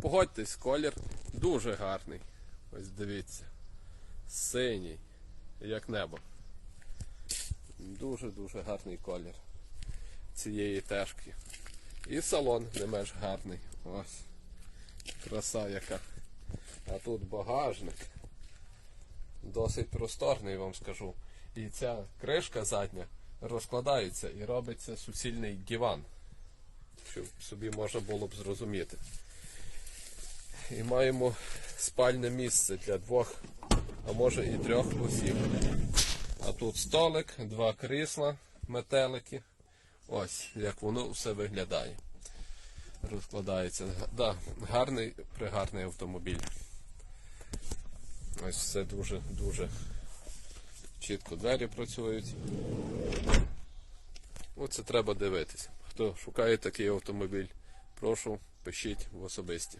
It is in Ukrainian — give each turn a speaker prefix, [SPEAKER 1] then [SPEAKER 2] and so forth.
[SPEAKER 1] Погодьтесь, колір дуже гарний. Ось дивіться. Синій, як небо. Дуже-дуже гарний колір цієї тежки. І салон не менш гарний. Ось. Краса яка. А тут багажник. Досить просторний, вам скажу. І ця кришка задня розкладається і робиться суцільний диван. Щоб собі можна було б зрозуміти. І маємо спальне місце для двох, а може і трьох осіб. А тут столик, два крісла, метелики. Ось як воно все виглядає. Розкладається. Да, гарний, пригарний автомобіль. Ось все дуже дуже чітко двері працюють. Оце треба дивитися. Хто шукає такий автомобіль, прошу пишіть в особисті.